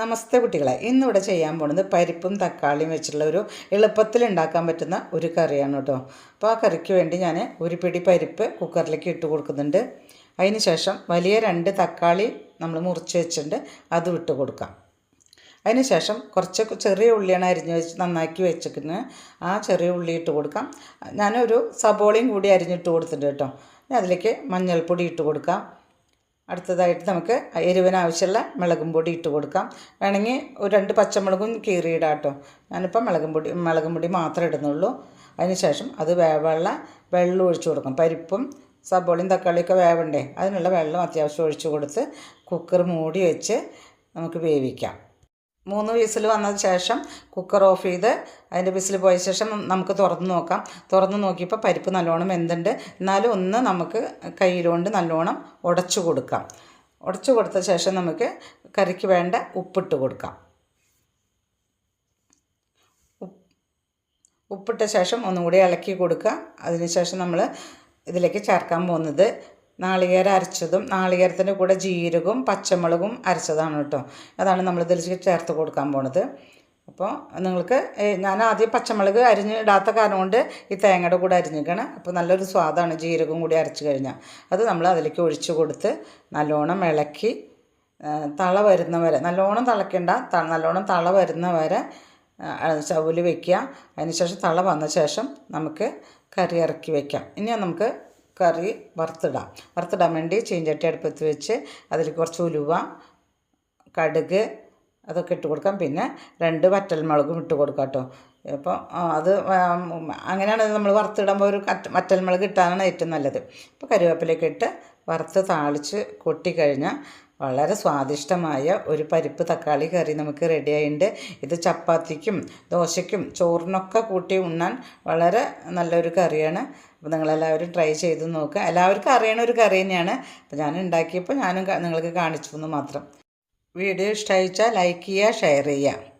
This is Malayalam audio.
നമസ്തേ കുട്ടികളെ ഇന്നിവിടെ ചെയ്യാൻ പോണത് പരിപ്പും തക്കാളിയും വെച്ചിട്ടുള്ള ഒരു എളുപ്പത്തിൽ ഉണ്ടാക്കാൻ പറ്റുന്ന ഒരു കറിയാണ് കേട്ടോ. അപ്പോൾ ആ കറിക്ക് വേണ്ടി ഞാൻ ഒരു പിടി പരിപ്പ് കുക്കറിലേക്ക് ഇട്ട് കൊടുക്കുന്നുണ്ട്. അതിന് ശേഷം വലിയ രണ്ട് തക്കാളി നമ്മൾ മുറിച്ച് വെച്ചിട്ടുണ്ട് അത് ഇട്ട് കൊടുക്കാം. അതിന് ശേഷം കുറച്ച് ചെറിയ ഉള്ളിയാണ് അരിഞ്ഞ് വെച്ച് നന്നാക്കി വെച്ചിരിക്കുന്നത്. ആ ചെറിയ ഉള്ളി ഇട്ട് കൊടുക്കാം. ഞാനൊരു സബോളയും കൂടി അരിഞ്ഞിട്ട് കൊടുത്തിട്ടുണ്ട് കേട്ടോ. അതിലേക്ക് മഞ്ഞൾപ്പൊടി ഇട്ട് കൊടുക്കാം. അടുത്തതായിട്ട് നമുക്ക് എരിവിന് ആവശ്യമുള്ള മുളകും പൊടി ഇട്ട് കൊടുക്കാം. വേണമെങ്കിൽ ഒരു രണ്ട് പച്ചമുളകും കീറിയിടാം കേട്ടോ. ഞാനിപ്പോൾ മുളകും പൊടി മുളകും പൊടി മാത്രമേ ഇടുന്നുള്ളൂ. അതിന് ശേഷം അത് വേവുള്ള വെള്ളം ഒഴിച്ചു കൊടുക്കും പരിപ്പും സബോളയും തക്കാളിയൊക്കെ വേവണ്ടേ? അതിനുള്ള വെള്ളം അത്യാവശ്യം ഒഴിച്ചു കൊടുത്ത് കുക്കർ മൂടി വെച്ച് നമുക്ക് വേവിക്കാം. മൂന്ന് വിസിൽ വന്നതിന് ശേഷം കുക്കർ ഓഫ് ചെയ്ത് അതിന്റെ വിസിൽ പോയ ശേഷം നമുക്ക് തുറന്ന് നോക്കാം. തുറന്ന് നോക്കിയപ്പോൾ പരിപ്പ് നല്ലോണം എന്തുണ്ട് എന്നാലും ഒന്ന് നമുക്ക് കയ്യിലുകൊണ്ട് നല്ലോണം ഉടച്ചു കൊടുക്കാം. ഉടച്ചു കൊടുത്ത ശേഷം നമുക്ക് കറിക്ക് വേണ്ട ഉപ്പിട്ട് കൊടുക്കാം. ഉപ്പിട്ട ശേഷം ഒന്നുകൂടി ഇളക്കി കൊടുക്കുക. അതിനുശേഷം നമ്മൾ ഇതിലേക്ക് ചേർക്കാൻ പോകുന്നത് നാളികേരം അരച്ചതും നാളികേരത്തിന്റെ കൂടെ ജീരകവും പച്ചമുളകും അരച്ചതാണ് കേട്ടോ. അതാണ് നമ്മൾ ഇതിൽ ചേർത്ത് കൊടുക്കാൻ പോണത്. അപ്പോൾ നിങ്ങൾക്ക് ഞാൻ ആദ്യം പച്ചമുളക് അരിഞ്ഞ് ഇടാത്ത കാരണം കൊണ്ട് ഈ തേങ്ങയുടെ കൂടെ അരിഞ്ഞിക്കണം അപ്പോൾ നല്ലൊരു സ്വാദാണ് ജീരകം കൂടി അരച്ച് കഴിഞ്ഞാൽ. അത് നമ്മൾ അതിലേക്ക് ഒഴിച്ചു കൊടുത്ത് നല്ലോണം ഇളക്കി തള വരുന്ന വരെ നല്ലോണം തിളയ്ക്കേണ്ട നല്ലോണം തള വരുന്ന വരെ ചവൽ വയ്ക്കുക അതിനുശേഷം തള വന്ന ശേഷം നമുക്ക് കറി ഇറക്കി വയ്ക്കാം ഇനി നമുക്ക് കറി വറുത്തിടാം. വറുത്തിടാൻ വേണ്ടി ചീഞ്ചട്ടി അടുപ്പത്ത് വെച്ച് അതിൽ കുറച്ച് ഉലുവ കടുക് അതൊക്കെ ഇട്ട് കൊടുക്കാം. പിന്നെ രണ്ട് വറ്റൽമുളകും ഇട്ട് കൊടുക്കാം കേട്ടോ. അപ്പോൾ അത് അങ്ങനെയാണ് നമ്മൾ വറുത്തിടുമ്പോൾ ഒരു വറ്റൽമുളക് ഇട്ടാണ് ഏറ്റവും നല്ലത്. അപ്പോൾ കറിവേപ്പിലേക്ക് ഇട്ട് വറുത്ത് താളിച്ച് കൊട്ടിക്കഴിഞ്ഞാൽ വളരെ സ്വാദിഷ്ടമായ ഒരു പരിപ്പ് തക്കാളി കറി നമുക്ക് റെഡിയായിട്ടുണ്ട് ഇത് ചപ്പാത്തിക്കും ദോശയ്ക്കും ചോറിനൊക്കെ കൂട്ടി ഉണ്ണാൻ വളരെ നല്ലൊരു കറിയാണ്. അപ്പോൾ നിങ്ങളെല്ലാവരും ട്രൈ ചെയ്ത് നോക്കുക എല്ലാവർക്കും അറിയണ ഒരു കറി തന്നെയാണ്. അപ്പോൾ ഞാൻ ഉണ്ടാക്കിയപ്പോൾ ഞാനും നിങ്ങൾക്ക് കാണിച്ചു എന്ന് മാത്രം. വീഡിയോ ഇഷ്ടമായിച്ചാൽ ലൈക്ക് ചെയ്യുക ഷെയർ ചെയ്യുക.